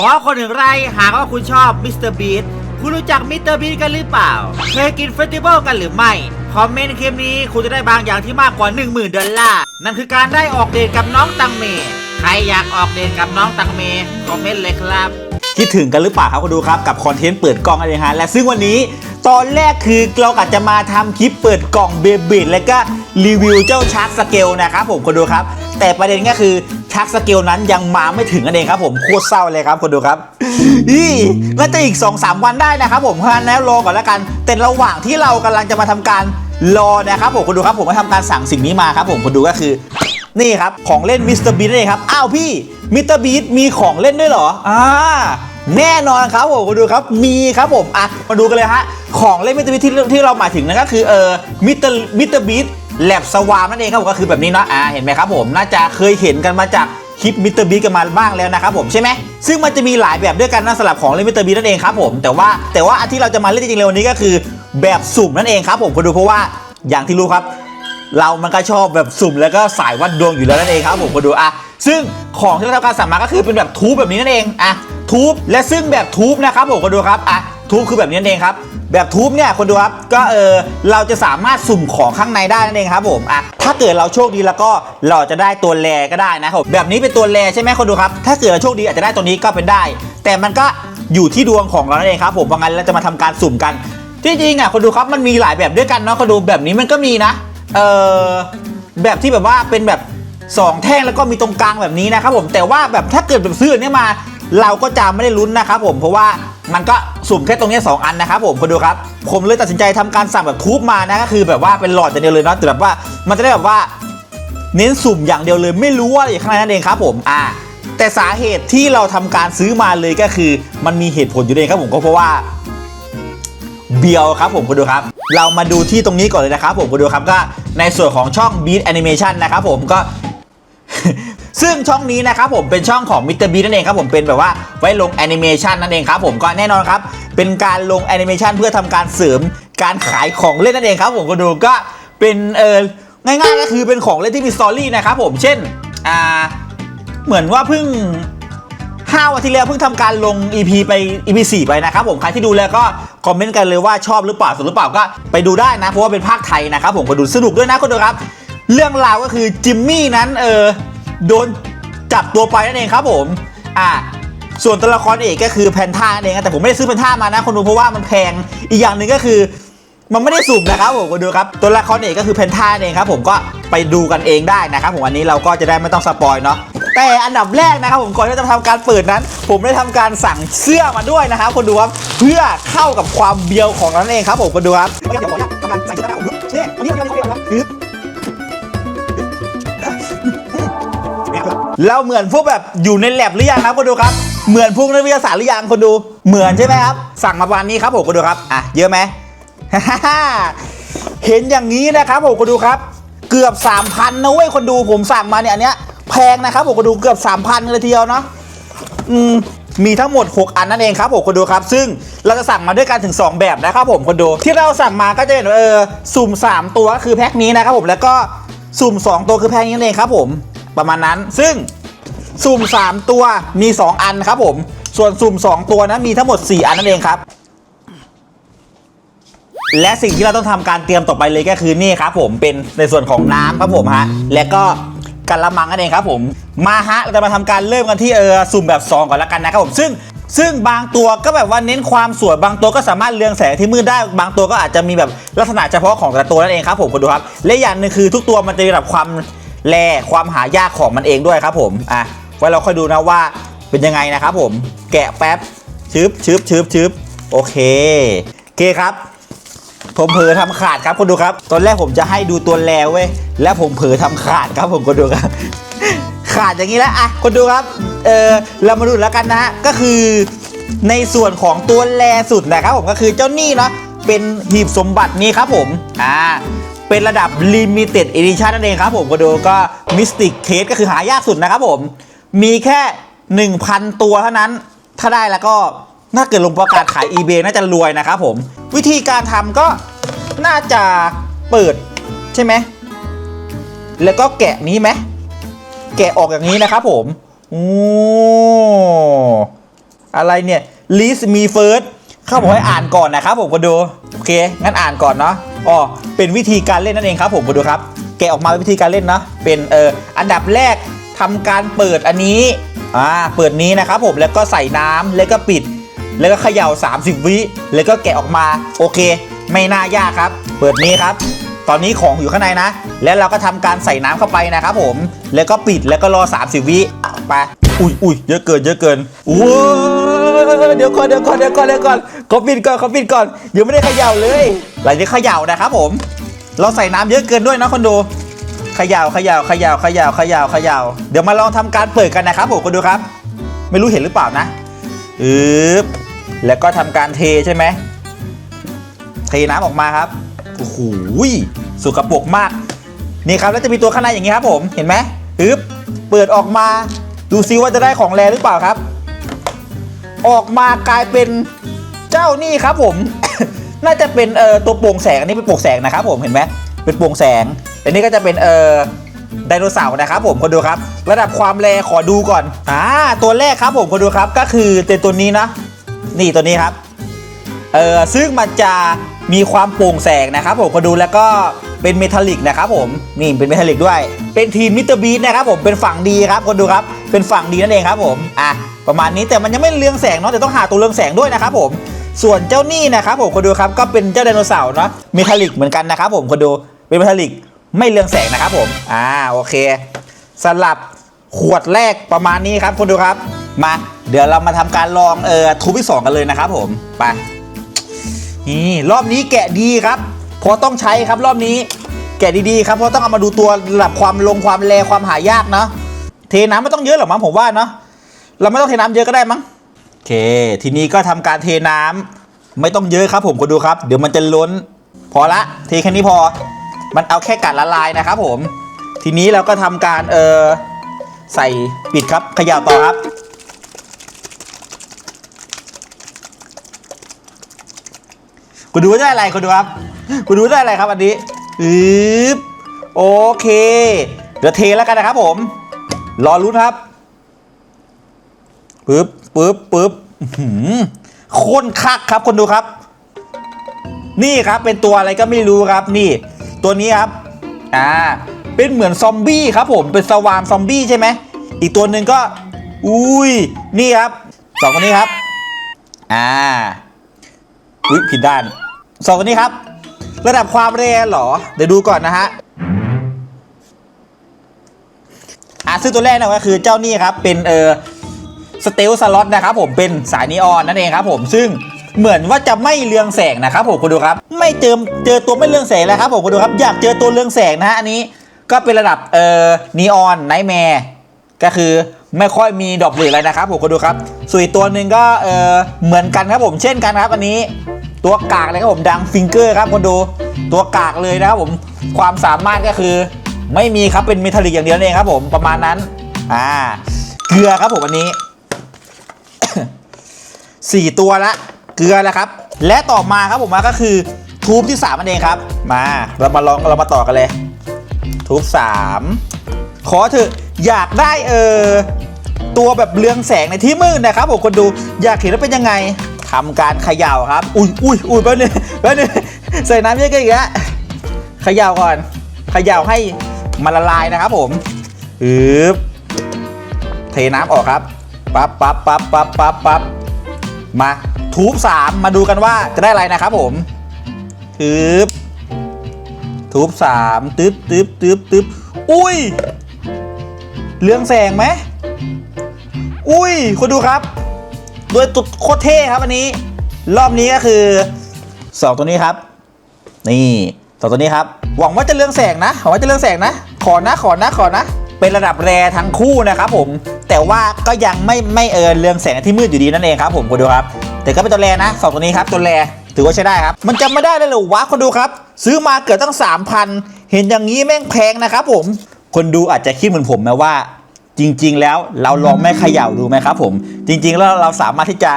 ขอคนหนึ่งไร่หากว่าคุณชอบมิสเตอร์บีคุณรู้จักมิสเตอร์บีกันหรือเปล่า เคยกินเฟสติวัลกันหรือไม่ คอมเมนต์คลิปนี้คุณจะได้บางอย่างที่มากกว่า 10,000ดอลลาร์นั่นคือการได้ออกเดทกับน้องตังเม ใครอยากออกเดทกับน้องตังเม คอมเมนต์เลยครับ คิดถึงกันหรือเปล่าครับคุณดูครับกับคอนเทนต์เปิดกล้องอะไรฮะและซึ่งวันนี้ ตอนแรกคือเราอาจจะมาทำคลิปเปิดกล่องเบบีแล้วก็รีวิวเจ้าชาร์กสเกลนะครับผมคุณดูครับ แต่ประเด็นก็คือชาร์กสเกลนั้นยังมาไม่ถึงนั่นเองครับผมโคตรเศร้าเลยครับคุณดูครับนี่น่าจะอีก 2-3 วันได้นะครับผมเพราะฉะนั้นแล้วรอก่อนแล้วกัน แต่ระหว่างที่เรากำลังจะมาทำการรอนะครับผมคุณดูครับผมมาทำการสั่งสิ่งนี้มาครับผมคุณดูก็คือนี่ครับของเล่นมิสเตอร์บีนั่นเองครับอ้าวพี่มิสเตอร์บีมีของเล่นด้วยเหรออ่า แน่นอนครับผมมาดูครับมีครับผมอะมาดูกันเลยฮะของเล่นมิเตอร์บีที่ที่เราหมายถึงนั่นก็คือเออมิเตอร์มิเตอร์บีแลบสวามนั่นเองครับผมก็คือแบบนี้เนาะอ่าเห็นไหมครับผมน่าจะเคยเห็นกันมาจากคลิปมิเตอร์บีกันมาบ้างแล้วนะครับผมใช่ไหมซึ่งมันจะมีหลายแบบด้วยกันนะสำหรับของเล่นมิเตอร์บีนั่นเองครับผมแต่ว่าแต่ว่าอันที่เราจะมาเล่นจริงๆเลยวันนี้ก็คือ แบบสุ่มนั่นเองครับผมมาดูเพราะว่าอย่างที่รู้ครับ เรามันก็ชอบแบบสุ่มแล้วก็สายวัดดวงอยู่แล้วนั่นเองครับผมมาดูอะซึ่งของที่เราทำการสั่งมาก็คือเป็นแบบทูบแบบนี้นั่นเองอะ ทูบและซึ่งแบบทูบนะครับผมมาดูครับอะทูบคือแบบนี้นเองครับ แบบทูบเนี่ยคนดูครับก็เออเราจะสามารถสุ่มของข้างในได้นั่นเองครับผมอะถ้าเกิดเราโชคดีแล้วก็เราจะได้ตัวแรก็ได้นะครับแบบนี้เป็นตัวแรใช่ไหมคนดูครับ ถ้าเกิดเราโชคดีอาจจะได้ตัวนี้ก็เป็นได้ แต่มันก็อยู่ที่ดวงของเรานั่นเองครับผมเพราะงั้นเราจะมาทำการสุ่มกันที่จริงอะคนดูครับมันมีหลายแบบด้วยกันเนาะคนดูแบบนี้มันก็มีนะเออแบบที่แบบว่าเป็นแบบสองแท่งแล้วก็มีตรงกลางแบบนี้นะครับผมแต่ว่าแบบถ้าเกิดแบบซื้อเนี้ยมา เราก็จะไม่ได้ลุ้นนะครับผมเพราะว่ามันก็สุ่มแค่ตรงนี้ยสองอันนะครับผมคุณดูครับ ผมเลยตัดสินใจทำการสั่งแบบทูบมานะก็คือแบบว่าเป็นหลอดอย่างเดียวเลยเนาะแต่แบบว่ามันจะได้แบบว่าเน้นสุ่มอย่างเดียวเลยไม่รู้ว่าอะไรข้างในนั่นเองครับผมอ่าแต่สาเหตุที่เราทำการซื้อมาเลยก็คือ มันมีเหตุผลอยู่เองครับผมก็เพราะว่าเบียวครับผมคุณดูครับ เรามาดูที่ตรงนี้ก่อนเลยนะครับผมคุณดูครับก็ในส่วนของช่อง Beat Animation นะครับผมก็ ซึ่งช่องนี้นะครับผมเป็นช่องของ Mr. Beat นั่นเองครับผมเป็นแบบว่าไว้ลงแอนิเมชันนั่นเองครับผมก็แน่นอนครับ เป็นการลงแอนิเมชันเพื่อทำการเสริมการขายของเล่นนั่นเองครับผมคุณดูก็เป็นเออง่ายๆก็คือเป็นของเล่นที่มีสตอรี่นะครับผมเช่นอ่าเหมือนว่าเพิ่ง5วันที่แล้วเพิ่งทำการลง EP ไป EP 4 ไปนะครับผมใครที่ดูแล้วก็คอมเมนต์กันเลยว่าชอบหรือเปล่าสนุกหรือเปล่าก็ไปดูได้นะเพราะว่าเป็นภาคไทยนะครับผมก็ดูสนุกด้วยนะคุณดูครับ เรื่องราวก็คือจิมมี่นั้นเออ โดนจับตัวไปนั่นเองครับผม อ่าส่วนตัวละครเอกก็คือแพนท่านั่นเองนะแต่ผมไม่ได้ซื้อแพนท่ามานะคนดูเพราะว่ามันแพงอีกอย่างหนึ่งก็คือมันไม่ได้สุ่มนะครับผมคุณดูครับตัวละครเอกก็คือเพนท่าเองครับผมก็ไปดูกันเองได้นะครับผมอันนี้เราก็จะได้ไม่ต้องสปอยเนาะแต่อันดับแรกนะครับผมก่อนที่จะทำการเปิดนั้น ผมได้ทำการสั่งเสื้อมาด้วยนะครับคนดูครับเพื่อเข้ากับความเบียวของนั้นเองครับผมคนดูครับ เราเหมือนพวกแบบอยู่ในแลบหรือยังครับคนดูครับ เหมือนพวกนักวิทยาศาสตร์หรือยังคนดู เหมือนใช่ไหมครับ สั่งมาประมาณนี้ครับผมคนดูครับอะเยอะไหมเห็นอย่างนี้นะครับผมคนดูครับ เกือบ 3,000นะเว้ยคนดูผมสั่งมาเนี่ยอันเนี้ยแพงนะครับผมคนดูเกือบ 3,000เลยทีเดียวเนาะอืมมีทั้งหมด 6 อันนั่นเองครับผมคนดูครับ ซึ่งเราจะสั่งมาด้วยกันถึง 2 แบบนะครับผมคนดูที่เราสั่งมาก็จะเป็นเออสุ่ม 3 ตัวก็คือแพ็คนี้นะครับผมแล้วก็สุ่ม 2 ตัวคือแพ็คนี้นั่นเองครับผม ประมาณนั้น ซึ่งสุ่ม 3 ตัวมี 2 อันครับผม ส่วนสุ่ม 2 ตัวนะมีทั้งหมด 4 อันนั่นเองครับ และสิ่งที่เราต้องทำการเตรียมต่อไปเลยก็คือนี่ครับผมเป็นในส่วนของน้ำครับผมฮะและก็กะละมังนั่นเองครับผมมาฮะเราจะมาทำการเริ่มกันที่เออสุ่มแบบซองก่อนละกันนะครับผมซึ่งซึ่งบางตัวก็แบบว่าเน้นความสวยบางตัวก็สามารถเรืองแสงที่มืดได้บางตัวก็อาจจะมีแบบลักษณะเฉพาะของแต่ตัวนั่นเองครับผมคุณดูครับและอย่างหนึ่งคือทุกตัวมันจะมีแบบความ แร่ความหายากของมันเองด้วยครับผมอะไว้เราค่อยดูนะว่าเป็นยังไงนะครับผมแกะแป๊บชึบชึบชึบชึบโอเคโอเคครับ ผมเผลอทำขาดครับคุณดูครับ ตอนแรกผมจะให้ดูตัวแลเว้ยแล้วผมเผลอทำขาดครับผมคุณดูครับ ขาดอย่างนี้แล้วอะคุณดูครับเออเรามาดูแล้วกันนะฮะก็คือในส่วนของตัวแลสุดนะครับผมก็คือเจ้านี่เนาะเป็นหีบสมบัตินี้ครับผมอ่า เป็นระดับ Limited Edition นั่นเองครับผมก็ดูก็ Mystic Case ก็คือหายากสุดนะครับผม มีแค่ 1,000 ตัวเท่านั้น ถ้าได้แล้วก็น่าเกิดลงประกาศขาย eBay น่าจะรวยนะครับผม วิธีการทำก็น่าจะเปิดใช่ไหม แล้วก็แกะนี้ไหม แกะออกอย่างนี้นะครับผมโอ้อะไรเนี่ย list me first เขาบอกให้อ่านก่อนนะครับผมคนดู โอเค งั้นอ่านก่อนเนาะ อ๋อเป็นวิธีการเล่นนั่นเองครับผมคนดูครับ แกะออกมาเป็นวิธีการเล่นเนาะเป็นเอออันดับแรกทำการเปิดอันนี้อ่าเปิดนี้นะครับผมแล้วก็ใส่น้ำแล้วก็ปิด แล้วก็เขย่า 30 วิแล้วก็แกะออกมาโอเค ไม่น่ายากครับ เปิดนี้ครับ ตอนนี้ของอยู่ข้างในนะ แล้วเราก็ทำการใส่น้ำเข้าไปนะครับผมแล้วก็ปิดแล้วก็รอ 30 วิไปอุ้ยอุ้ยเยอะเกินเยอะเกินว้า เดี๋ยวก่อนเดี๋ยวก่อนเดี๋ยวก่อนเดี๋ยวก่อนเขาปิดก่อนเขาปิดก่อนเดี๋ยวไม่ได้เขย่าเลยหลังจากเขย่านะครับผม เราใส่น้ำเยอะเกินด้วยนะคนดูเขย่าเขย่าเขย่าเขย่าเขย่าเขย่าเดี๋ยวมาลองทำการเปิดกันนะครับผมคนดูครับ ไม่รู้เห็นหรือเปล่านะอึบแล้วก็ทำการเทใช่ไหมเทน้ำออกมาครับโอ้โหสุกปรกมากนี่ครับแล้วจะมีตัวข้างในอย่างนี้ครับผมเห็นไหมอึบเปิดออกมาดูซิว่าจะได้ของแรหรือเปล่าครับ ออกมากลายเป็นเจ้านี่ครับผม น่าจะเป็นเอ่อตัวโปร่งแสงอันนี้เป็นโปร่งแสงนะครับผมเห็นไหมเป็นโปร่งแสงอันนี้ก็จะเป็นเอ่อไดโนเสาร์นะครับผมคนดูครับ ระดับความแรงขอดูก่อนอ่าตัวแรกครับผมคนดูครับก็คือเป็นตัวนี้นะนี่ตัวนี้ครับเออซึ่งมันจะมีความโปร่งแสงนะครับผมคนดูแล้วก็เป็นเมทัลลิกนะครับผมนี่เป็นเมทัลลิกด้วย เป็นทีมมิสเตอร์บีนะครับผมเป็นฝั่งดีครับคนดูครับ เป็นฝั่งดีนั่นเองครับผมอะประมาณนี้แต่มันยังไม่เรืองแสงเนาะแต่ต้องหาตัวเรืองแสงด้วยนะครับผมส่วนเจ้านี่นะครับผมคนดูครับก็เป็นเจ้าไดโนเสาร์เนาะเมทัลลิกเหมือนกันนะครับผมคนดูเป็นเมทัลลิกไม่เรืองแสงนะครับผมอ่าโอเค สลับขวดแรกประมาณนี้ครับคนดูครับมาเดี๋ยวเรามาทำการลองเอ่อทูบที่สองกันเลยนะครับผมไปนี่รอบนี้แกะดีครับเพราะต้องใช้ครับรอบนี้แกะดีๆครับเพราะต้องเอามาดูตัวระดับความลงความแรงความหายากเนาะ เทน้ำไม่ต้องเยอะหรอกมั้งผมว่าเนาะเราไม่ต้องเทน้ำเยอะก็ได้มั้งโอเค ทีนี้ก็ทำการเทน้ำไม่ต้องเยอะครับผมก็ดูครับ เดี๋ยวมันจะล้น พอละเทแค่นี้พอ มันเอาแค่กัดละลายนะครับผม ทีนี้เราก็ทำการเออใส่ปิดครับขย่าต่อครับคุณดูว่าได้อะไรคุณดูครับคุณดูว่าได้อะไรครับอันนี้อืบโอเค เดี๋ยวเทแล้วกันนะครับผม รอรุ้นครับปึ๊บปึ๊บปึ๊บโคนคักครับคนดูครับ นี่ครับเป็นตัวอะไรก็ไม่รู้ครับนี่ ตัวนี้ครับ อ่า เป็นเหมือนซอมบี้ครับผมเป็นสวามซอมบี้ใช่ไหมอีกตัวหนึ่งก็ อุ้ยนี่ครับสองตัวนี้ครับ อ่าอุ้ยผิดด้านสองตัวนี้ครับ ระดับความเร็วเหรอ เดี๋ยวดูก่อนนะฮะ อะซึ่งตัวแรกนะก็คือเจ้านี่ครับเป็นเออสเตลสล็อตนะครับผมเป็นสายนีออนนั่นเองครับผมซึ่งเหมือนว่าจะไม่เรืองแสงนะครับผมคุณดูครับ ไม่เจอเจอตัวไม่เรืองแสงแล้วครับผมคุณดูครับอยากเจอตัวเรืองแสงนะฮะอันนี้ก็เป็นระดับเอ่อนีออนไนท์แมร์ก็คือไม่ค่อยมีดอกหรืออะไรนะครับผมคุณดูครับส่วนอีกตัวหนึ่งก็เออเหมือนกันครับผมเช่นกันครับ อันนี้ตัวกากเลยครับผมดังฟิงเกอร์ครับคนดูตัวกากเลยนะครับผมความสามารถก็คือ ไม่มีครับเป็นเมทัลลิกอย่างเดียวเองครับผมประมาณนั้น อ่า เกลือครับผมอันนี้สี่ตัวละเกลือแล้วครับ และต่อมาครับผมมาก็คือทูบที่3นั่นเองครับ มาเรามาลองเรามาต่อกันเลย ทูบสามขอเถอะอยากได้เออตัวแบบเรืองแสงในที่มืดนะครับผมคนดูอยากเห็นว่าเป็นยังไงทำการเขย่าครับ อุ้ยอุ้ยอุ้ยแป๊บนึงแป๊บนึงใส่น้ำเยอะกันอีกแล้วเขย่าก่อนเขย่าให้ มันละลายนะครับผมอืบเทน้ำออกครับปั๊บปั๊บปั๊บปั๊บปั๊บปั๊บมาทูบสามมาดูกันว่าจะได้อะไรนะครับผมอืบทูบสามตึ๊บตึ๊บตึ๊บตึ๊บอุ้ย เรืองแสงไหมอุ้ยคุณดูครับด้วยตุดโคตรเท่ครับอันนี้ รอบนี้ก็คือสองตัวนี้ครับ นี่สองตัวนี้ครับ หวังว่าจะเรืองแสงนะหวังว่าจะเรืองแสงนะ ขอนะขอนะขอนะ เป็นระดับแรทั้งคู่นะครับผม แต่ว่าก็ยังไม่ไม่เออเรืองแสงที่มืดอยู่ดีนั่นเองครับผมคุณดูครับ แต่ก็เป็นตัวแรนะสองตัวนี้ครับตัวแรถือว่าใช้ได้ครับ มันจำไม่ได้เลยหรอวะคนดูครับ ซื้อมาเกือบตั้ง 3,000 เห็นอย่างนี้แม่งแพงนะครับผม คนดูอาจจะคิดเหมือนผมนะว่า จริง ๆ แล้วเราลองไม่เขย่าดูไหมครับผม จริง ๆ แล้วเราสามารถที่จะ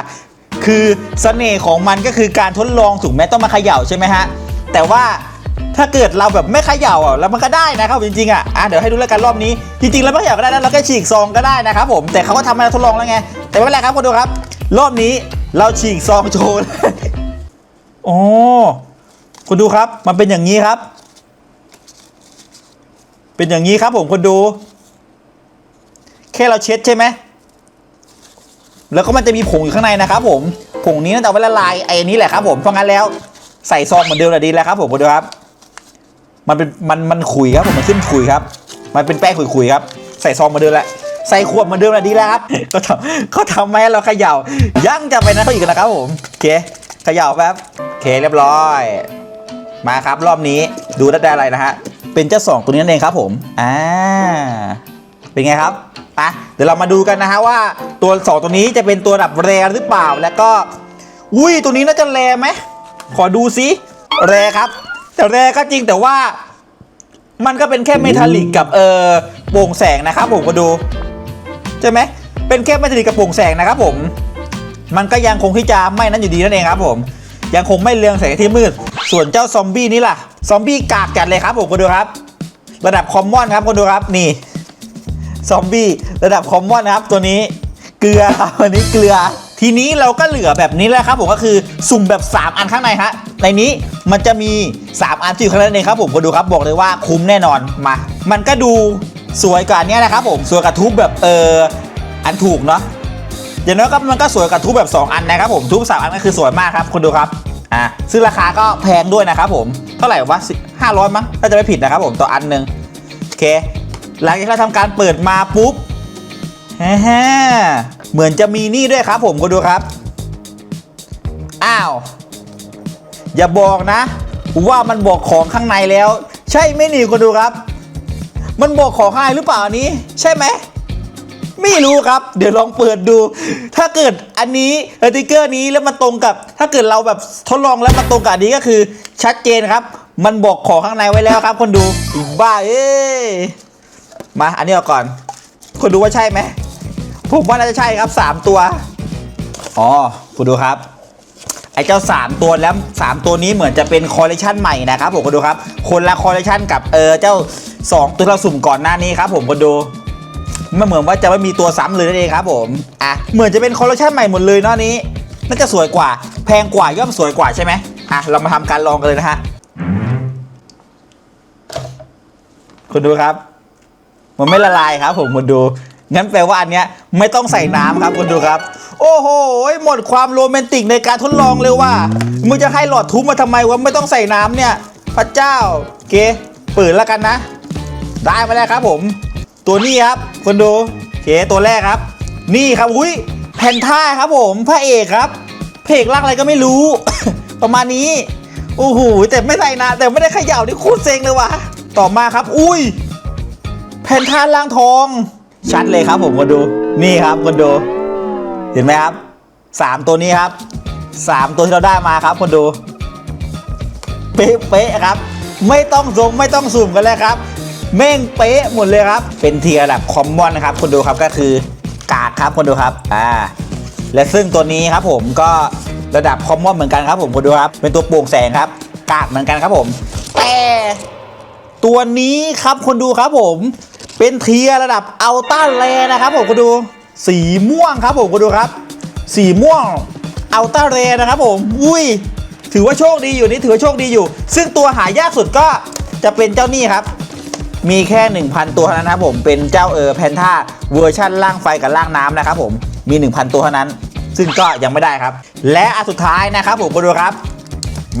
คือเสน่ห์ของมันก็คือการทดลองถูกไหมต้องมาเขย่าใช่ไหมฮะ แต่ว่า ถ้าเกิดเราแบบไม่เขย่าอะแล้วมันก็ได้นะครับจริงๆอะอะเดี๋ยวให้ดูแล้วกันรอบนี้จริงๆแล้วไม่เขย่าก็ได้นะเราก็ฉีกซองก็ได้นะครับผมแต่เขาก็ทำให้เราทดลองแล้วไง แต่ไม่เป็นไรครับคนดูครับ รอบนี้เราฉีกซองโชว์โอ้คุณดูครับ มันเป็นอย่างนี้ครับ เป็นอย่างนี้ครับผมคุณดู แค่เราเช็ดใช่ไหมแล้วก็มันจะมีผงอยู่ข้างในนะครับผมผงนี้น่าจะเอาไว้ละลายไอ้นี้แหละครับผมเพราะงั้นแล้วใส่ซองเหมือนเดิมแหละดีแล้วครับผมคุณดูครับ มันเป็นมันมันขุยครับผมมันขึ้นขุยครับ มันเป็นแป้งขุยๆครับ ใส่ซองมาเดิมแหละใส่ขวดมาเดิมแหละดีแล้วครับก็ทำเขาทำให้เราเขย่ายังจะไปนะเขาอีกนะครับผมโอเคเขย่าแป๊บโอเคเรียบร้อย มาครับรอบนี้ดูได้อะไรนะฮะเป็นเจ้าสองตัวนี้นั่นเองครับผมอ่าเป็นไงครับอะเดี๋ยวเรามาดูกันนะฮะว่าตัวสองตัวนี้จะเป็นตัวดับแรหรือเปล่าแล้วก็ อุ้ยตัวนี้น่าจะแรไหมขอดูซิแรครับ แต่แรก็จริงแต่ว่า มันก็เป็นแค่เมทัลลิกกับเออโปร่งแสงนะครับผมก็ดูใช่ไหมเป็นแค่เมทัลลิกกับโปร่งแสงนะครับผม มันก็ยังคงที่จะไม่นั้นอยู่ดีนั่นเองครับผมยังคงไม่เรืองแสงที่มืด ส่วนเจ้าซอมบี้นี่ล่ะ ซอมบี้กากจัดเลยครับผมก็ดูครับ ระดับคอมมอนครับคนดูครับนี่ ซอมบี้ระดับคอมมอนนะครับตัวนี้ เกลือครับวันนี้เกลือ ทีนี้เราก็เหลือแบบนี้แหละครับผมก็คือสุ่มแบบ 3 อันข้างในฮะ ในนี้มันจะมี 3 อันที่อยู่ข้างในนั่นเองครับผมก็ดูครับบอกเลยว่าคุ้มแน่นอนมา มันก็ดูสวยกว่าอันเนี้ยนะครับผมสวยกับทุบแบบเอออันถูกเนาะอย่างน้อยก็มันก็สวยกับทุบแบบ 2 อันนะครับผมทุบสามอันก็คือสวยมากครับคุณดูครับอ่าซึ่งราคาก็แพงด้วยนะครับผมเท่าไหร่วะห้าร้อยมั้งถ้าจะไม่ผิดนะครับผมต่ออันหนึ่งโอเค หลังจากเราทำการเปิดมาปุ๊บฮ่าเหมือนจะมีนี่ด้วยครับผมก็ดูครับ อ้าว อย่าบอกนะ ว่ามันบอกของข้างในแล้ว ใช่ไหมนี่ก็ดูครับ มันบอกของข้างในหรือเปล่านี้ ใช่ไหมไม่รู้ครับ เดี๋ยวลองเปิดดู ถ้าเกิดอันนี้สติกเกอร์นี้แล้วมันตรงกับ ถ้าเกิดเราแบบทดลองแล้วมันตรงกับอันนี้ก็คือ ชัดเจนครับ มันบอกของข้างในไว้แล้วครับ คนดูอีบ้าเอ้มาอันนี้เอาก่อนคุณดูว่าใช่ไหมผมว่าน่าจะใช่ครับ 3 ตัว อ๋อคุณดูครับ ไอ้เจ้า 3 ตัวแล้ว 3 ตัวนี้เหมือนจะเป็นคอลเลคชันใหม่นะครับผมคุณดูครับ คนละคอลเลคชันกับเออเจ้า 2 ตัวเราสุ่มก่อนหน้านี้ครับผมคุณดูไม่เหมือนว่าจะไม่มีตัวซ้ำเลยนั่นเองครับผมอะเหมือนจะเป็นคอลเลคชันใหม่หมดเลยเนาะนี้น่าจะสวยกว่า แพงกว่าย่อมสวยกว่าใช่ไหมอะเรามาทำการลองกันเลยนะฮะคุณดูครับ มันไม่ละลายครับผมคุณดู งั้นแปลว่าอันเนี้ยไม่ต้องใส่น้ำครับคุณดูครับ โอ้โหหมดความโรแมนติกในการทดลองเลยว่ามึงจะให้หลอดทุบมาทำไมวะไม่ต้องใส่น้ำเนี่ยพระเจ้าโอเคเปิดแล้วกันนะ ได้มาแล้วครับผม ตัวนี้ครับคุณดูเคตัวแรกครับ นี่ครับอุ้ยแพนท่าครับผมพระเอกครับพระเอกร่างอะไรก็ไม่รู้ ประมาณนี้โอ้โหแต่ไม่ใส่นะ แต่ไม่ได้ขย่านี่โคตรเซ็งเลยว่ะต่อมาครับ อุ้ย แผ่นท่าล่างทอง ชัดเลยครับผมคนดูนี่ครับคนดู เห็นไหมครับสามตัวนี้ครับสามตัวที่เราได้มาครับคนดูเป๊ะๆครับ ไม่ต้องซูมไม่ต้องซูมกันเลยครับ เม่งเป๊ะหมดเลยครับ เป็นเทียร์ระดับคอมมอนนะครับคนดูครับก็คือกากครับคนดูครับอ่าและซึ่งตัวนี้ครับผมก็ระดับคอมมอนเหมือนกันครับผมคนดูครับ เป็นตัวโปร่งแสงครับ กากเหมือนกันครับผม แต่ตัวนี้ครับคนดูครับผม เป็นเทียระดับอัลต้าแรนะครับผมคนดูสีม่วงครับผมคนดูครับ สีม่วงอัลต้าแรนะครับผมอุ้ยถือว่าโชคดีอยู่นี่ถือว่าโชคดีอยู่ ซึ่งตัวหายากสุดก็จะเป็นเจ้านี่ครับ มีแค่ 1,000 ตัวเท่านั้นนะครับผมเป็นเจ้าเออแพนท่าเวอร์ชั่นล่างไฟกับล่างน้ำนะครับผมมี 1,000 ตัวเท่านั้น ซึ่งก็ยังไม่ได้ครับ และอันสุดท้ายนะครับผมคนดูครับ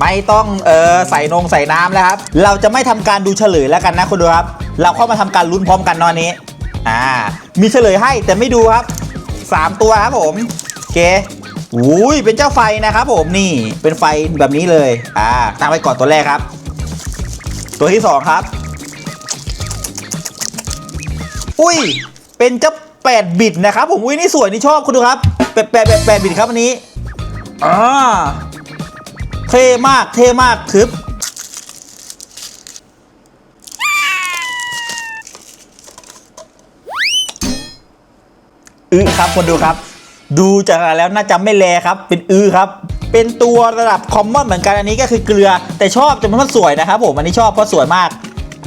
ไม่ต้องเออใส่นงใส่น้ำแล้วครับ เราจะไม่ทำการดูเฉลยแล้วกันนะคุณดูครับ เราเข้ามาทำการลุ้นพร้อมกันเนอนนี้ อ่า มีเฉลยให้แต่ไม่ดูครับ 3 ตัวครับผมเคอุ้ยเป็นเจ้าไฟนะครับผมนี่เป็นไฟแบบนี้เลย อ่าตั้งไว้ก่อนตัวแรกครับ ตัวที่ 2 ครับ อุ้ย เป็นเจ้า8บิตนะครับผมอุ้ยนี่สวยนี่ชอบคุณดูครับแปดแปดแปดแปดบิตครับอันนี้อ่าเท่มากเท่มากทึบ อือครับคนดูครับ ดูจากแล้วน่าจะไม่แลครับ เป็นอือครับ เป็นตัวระดับคอมมอนเหมือนกันอันนี้ก็คือเกลือ แต่ชอบจนมันสวยนะครับ ผมอันนี้ชอบเพราะสวยมาก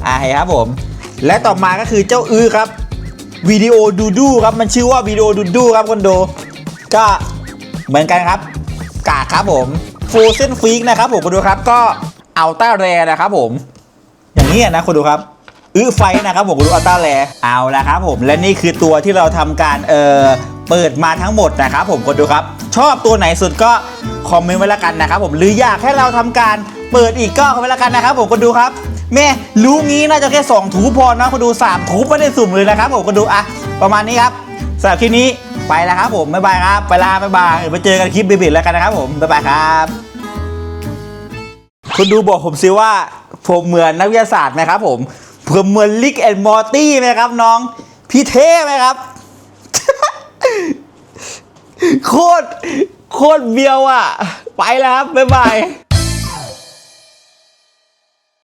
อ่าเห็นครับผม และต่อมาก็คือเจ้าอือครับวิดีโอดูดูครับมันชื่อว่าวิดีโอดูดูครับคนดูก็เหมือนกันครับ กากครับผมฟูเซนฟิกนะครับผมคุณดูครับก็อัลต้าแรนะครับผม อย่างนี้นะคุณดูครับ อื้อไฟนะครับผมคุณดูอัลต้าแรเอาละครับผมและนี่คือตัวที่เราทำการเออเปิดมาทั้งหมดนะครับผมคุณดูครับ ชอบตัวไหนสุดก็คอมเมนต์ไว้ล้วกันนะครับผมหรืออยากให้เราทำการเปิดอีกก็คอมเมนต์ล้วกันนะครับผมคุณดูครับแม่รู้งี้น่าจะแค่ 2 ถูพอนะคุณดู 3 ถูไม่ได้สุ่มเลยนะครับผมคุณดูอะประมาณนี้ครับสำหรับคลิปนี้ไปแล้วครับผมบ๊ายบายครับไปลาบ๊ายบายไปเจอกันคลิปบิบๆแล้วกันนะครับผมบ๊ายบายครับคุณดูบอกผมซิว่าผมเหมือนนักวิทยาศาสตร์ไหมครับผม ผมเหมือนลิกแอนมอร์ตี้ไหมครับน้อง พี่เท่ไหมครับ โคตร โคตรเบียวอะ ไปแล้วครับ บ๊ายบาย